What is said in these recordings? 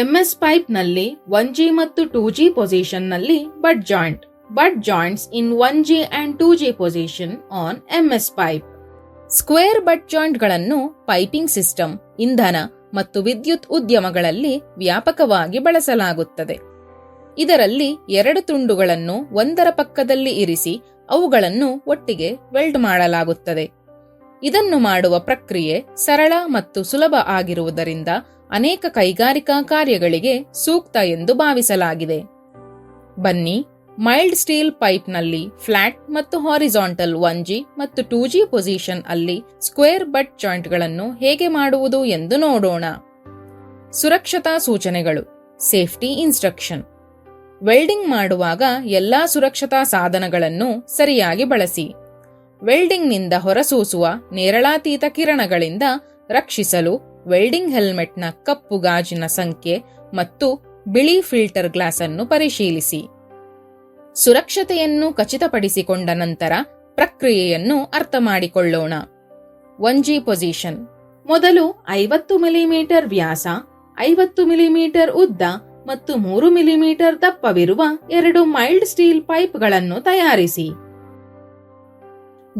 MS ಪೈಪ್ನಲ್ಲಿ one G ಮತ್ತು two G ಪೊಸಿಷನ್ನಲ್ಲಿ butt joint butt joints in one G and two G position on MS pipe square butt ಜಾಯಿಂಟ್ಗಳನ್ನು piping system ಇಂಧನ ಮತ್ತು ವಿದ್ಯುತ್ ಉದ್ಯಮಗಳಲ್ಲಿ ವ್ಯಾಪಕವಾಗಿ ಬಳಸಲಾಗುತ್ತದೆ. ಇದರಲ್ಲಿ ಎರಡು ತುಂಡುಗಳನ್ನು ಒಂದರ ಪಕ್ಕದಲ್ಲಿ ಇರಿಸಿ ಅವುಗಳನ್ನು ಒಟ್ಟಿಗೆ ವೆಲ್ಡ್ ಮಾಡಲಾಗುತ್ತದೆ. ಇದನ್ನು ಮಾಡುವ ಪ್ರಕ್ರಿಯೆ ಸರಳ ಮತ್ತು ಸುಲಭ ಆಗಿರುವುದರಿಂದ ಅನೇಕ ಕೈಗಾರಿಕಾ ಕಾರ್ಯಗಳಿಗೆ ಸೂಕ್ತ ಎಂದು ಭಾವಿಸಲಾಗಿದೆ. ಬನ್ನಿ, ಮೈಲ್ಡ್ ಸ್ಟೀಲ್ ಪೈಪ್ನಲ್ಲಿ ಫ್ಲಾಟ್ ಮತ್ತು ಹಾರಿಜಾಂಟಲ್ ಒನ್ ಜಿ ಮತ್ತು ಟೂ ಜಿ ಪೊಸಿಷನ್ ಅಲ್ಲಿ ಸ್ಕ್ವೇರ್ ಬಟ್ ಜಾಯಿಂಟ್ಗಳನ್ನು ಹೇಗೆ ಮಾಡುವುದು ಎಂದು ನೋಡೋಣ. ಸುರಕ್ಷತಾ ಸೂಚನೆಗಳು, ಸೇಫ್ಟಿ ಇನ್ಸ್ಟ್ರಕ್ಷನ್. ವೆಲ್ಡಿಂಗ್ ಮಾಡುವಾಗ ಎಲ್ಲಾ ಸುರಕ್ಷತಾ ಸಾಧನಗಳನ್ನು ಸರಿಯಾಗಿ ಬಳಸಿ. ವೆಲ್ಡಿಂಗ್ನಿಂದ ಹೊರಸೂಸುವ ನೇರಳಾತೀತ ಕಿರಣಗಳಿಂದ ರಕ್ಷಿಸಲು ವೆಲ್ಡಿಂಗ್ ಹೆಲ್ಮೆಟ್ನ ಕಪ್ಪು ಗಾಜಿನ ಸಂಖ್ಯೆ ಮತ್ತು ಬಿಳಿ ಫಿಲ್ಟರ್ ಗ್ಲಾಸ್ ಅನ್ನು ಪರಿಶೀಲಿಸಿ. ಸುರಕ್ಷತೆಯನ್ನು ಖಚಿತಪಡಿಸಿಕೊಂಡ ನಂತರ ಪ್ರಕ್ರಿಯೆಯನ್ನು ಅರ್ಥ ಮಾಡಿಕೊಳ್ಳೋಣ. One G position. ಮೊದಲು ಐವತ್ತು ಮಿಲಿಮೀಟರ್ ವ್ಯಾಸ, ಐವತ್ತು ಮಿಲಿಮೀಟರ್ ಉದ್ದ ಮತ್ತು ಮೂರು ಮಿಲಿಮೀಟರ್ ದಪ್ಪವಿರುವ ಎರಡು ಮೈಲ್ಡ್ ಸ್ಟೀಲ್ ಪೈಪ್ಗಳನ್ನು ತಯಾರಿಸಿ.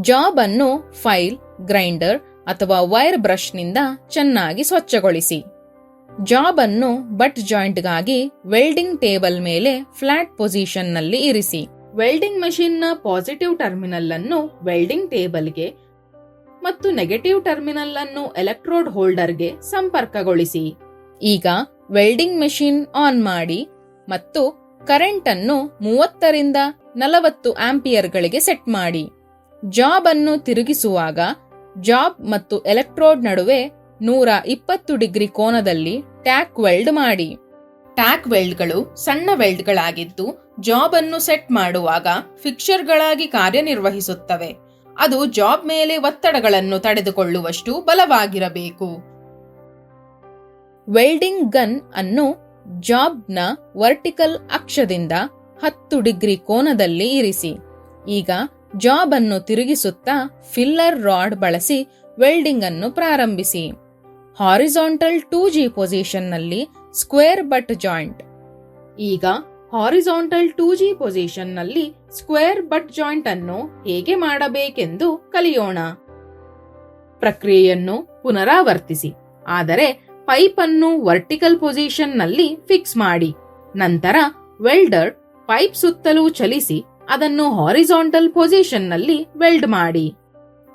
ಜಾಬ್ ಅನ್ನು ಫೈಲ್, ಗ್ರೈಂಡರ್ ಅಥವಾ ವೈರ್ ಬ್ರಷ್ನಿಂದ ಚೆನ್ನಾಗಿ ಸ್ವಚ್ಛಗೊಳಿಸಿ. ಜಾಬ್ ಅನ್ನು ಬಟ್ ಜಾಯಿಂಟ್ಗಾಗಿ ವೆಲ್ಡಿಂಗ್ ಟೇಬಲ್ ಮೇಲೆ ಫ್ಲಾಟ್ ಪೊಸಿಷನ್ನಲ್ಲಿ ಇರಿಸಿ. ವೆಲ್ಡಿಂಗ್ ಮೆಷಿನ್ನ ಪಾಸಿಟಿವ್ ಟರ್ಮಿನಲ್ ಅನ್ನು ವೆಲ್ಡಿಂಗ್ ಟೇಬಲ್ಗೆ ಮತ್ತು ನೆಗೆಟಿವ್ ಟರ್ಮಿನಲ್ ಅನ್ನು ಎಲೆಕ್ಟ್ರೋಡ್ ಹೋಲ್ಡರ್ಗೆ ಸಂಪರ್ಕಗೊಳಿಸಿ. ಈಗ ವೆಲ್ಡಿಂಗ್ ಮೆಷಿನ್ ಆನ್ ಮಾಡಿ ಮತ್ತು ಕರೆಂಟ್ ಅನ್ನು ಮೂವತ್ತರಿಂದ ನಲವತ್ತು ಆಂಪಿಯರ್ಗಳಿಗೆ ಸೆಟ್ ಮಾಡಿ. ಜಾಬ್ ಅನ್ನು ತಿರುಗಿಸುವಾಗ ಜಾಬ್ ಮತ್ತು ಎಲೆಕ್ಟ್ರೋಡ್ ನಡುವೆ ನೂರ ಇಪ್ಪತ್ತು ಡಿಗ್ರಿ ಕೋನದಲ್ಲಿ ಟ್ಯಾಕ್ ವೆಲ್ಡ್ ಮಾಡಿ. ಟ್ಯಾಕ್ ವೆಲ್ಡ್ಗಳು ಸಣ್ಣ ವೆಲ್ಡ್ಗಳಾಗಿದ್ದು ಜಾಬ್ ಅನ್ನು ಸೆಟ್ ಮಾಡುವಾಗ ಫಿಕ್ಸರ್ಗಳಾಗಿ ಕಾರ್ಯನಿರ್ವಹಿಸುತ್ತವೆ. ಅದು ಜಾಬ್ ಮೇಲೆ ಒತ್ತಡಗಳನ್ನು ತಡೆದುಕೊಳ್ಳುವಷ್ಟು ಬಲವಾಗಿರಬೇಕು. ವೆಲ್ಡಿಂಗ್ ಗನ್ ಅನ್ನು ಜಾಬ್ನ ವರ್ಟಿಕಲ್ ಅಕ್ಷದಿಂದ ಹತ್ತು ಡಿಗ್ರಿ ಕೋನದಲ್ಲಿ ಇರಿಸಿ. ಈಗ ಜಾಬ್ ಅನ್ನು ತಿರುಗಿಸುತ್ತಾ ಫಿಲ್ಲರ್ ರಾಡ್ ಬಳಸಿ ವೆಲ್ಡಿಂಗ್ ಅನ್ನು ಪ್ರಾರಂಭಿಸಿ. ಹಾರಿಜಾಂಟಲ್ ಟೂ ಜಿ ಪೊಸಿಷನ್ನಲ್ಲಿ ಸ್ಕ್ವೇರ್ ಬಟ್ ಜಾಯಿಂಟ್. ಈಗ ಹಾರಿಜಾಂಟಲ್ ಟೂ ಜಿ ಪೊಸಿಷನ್ನಲ್ಲಿ ಸ್ಕ್ವೇರ್ ಬಟ್ ಜಾಯಿಂಟ್ ಅನ್ನು ಹೇಗೆ ಮಾಡಬೇಕೆಂದು ಕಲಿಯೋಣ. ಪ್ರಕ್ರಿಯೆಯನ್ನು ಪುನರಾವರ್ತಿಸಿ. ಆದರೆ ಪೈಪ್ ಅನ್ನು ವರ್ಟಿಕಲ್ ಪೊಸಿಷನ್ನಲ್ಲಿ ಫಿಕ್ಸ್ ಮಾಡಿ. ನಂತರ ವೆಲ್ಡರ್ ಪೈಪ್ ಸುತ್ತಲೂ ಚಲಿಸಿ ಅದನ್ನು ಹಾರಿಜಾಂಟಲ್ ಪೊಸಿಷನ್ನಲ್ಲಿ ವೆಲ್ಡ್ ಮಾಡಿ.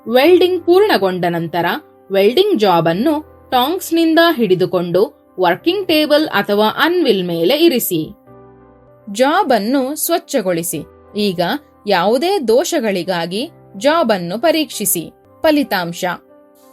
ವೆಲ್ಡಿಂಗ್ ಪೂರ್ಣಗೊಂಡ ನಂತರ ವೆಲ್ಡಿಂಗ್ ಜಾಬ್ ಅನ್ನು ಟಾಂಗ್ಸ್ನಿಂದ ಹಿಡಿದುಕೊಂಡು ವರ್ಕಿಂಗ್ ಟೇಬಲ್ ಅಥವಾ ಅನ್ವಿಲ್ ಮೇಲೆ ಇರಿಸಿ. ಜಾಬ್ ಅನ್ನು ಸ್ವಚ್ಛಗೊಳಿಸಿ. ಈಗ ಯಾವುದೇ ದೋಷಗಳಿಗಾಗಿ ಜಾಬ್ ಅನ್ನು ಪರೀಕ್ಷಿಸಿ. ಫಲಿತಾಂಶ.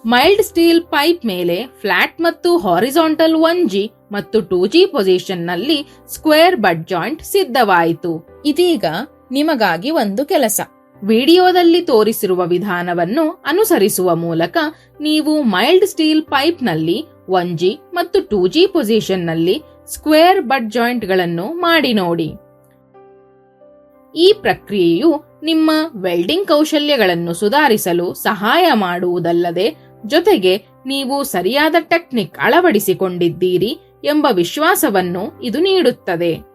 ಮೈಲ್ಡ್ ಸ್ಟೀಲ್ ಪೈಪ್ ಮೇಲೆ ಫ್ಲಾಟ್ ಮತ್ತು ಹಾರಿಜಾಂಟಲ್ ಒನ್ ಜಿ ಮತ್ತು ಟೂ ಜಿ ಪೊಸಿಷನ್ನಲ್ಲಿ ಸ್ಕ್ವೇರ್ ಬಡ್ ಜಾಯಿಂಟ್ ಸಿದ್ಧವಾಯಿತು. ಇದೀಗ ನಿಮಗಾಗಿ ಒಂದು ಕೆಲಸ. ವಿಡಿಯೋದಲ್ಲಿ ತೋರಿಸಿರುವ ವಿಧಾನವನ್ನು ಅನುಸರಿಸುವ ಮೂಲಕ ನೀವು ಮೈಲ್ಡ್ ಸ್ಟೀಲ್ ಪೈಪ್ನಲ್ಲಿ ಒನ್ ಜಿ ಮತ್ತು ಟೂ ಜಿ ಪೊಸಿಷನ್ನಲ್ಲಿ ಸ್ಕ್ವೇರ್ ಬಡ್ ಜಾಯಿಂಟ್ಗಳನ್ನು ಮಾಡಿ ನೋಡಿ. ಈ ಪ್ರಕ್ರಿಯೆಯು ನಿಮ್ಮ ವೆಲ್ಡಿಂಗ್ ಕೌಶಲ್ಯಗಳನ್ನು ಸುಧಾರಿಸಲು ಸಹಾಯ ಮಾಡುವುದಲ್ಲದೆ ಜೊತೆಗೆ ನೀವು ಸರಿಯಾದ ಟೆಕ್ನಿಕ್ ಅಳವಡಿಸಿಕೊಂಡಿದ್ದೀರಿ ಎಂಬ ವಿಶ್ವಾಸವನ್ನು ಇದು ನೀಡುತ್ತದೆ.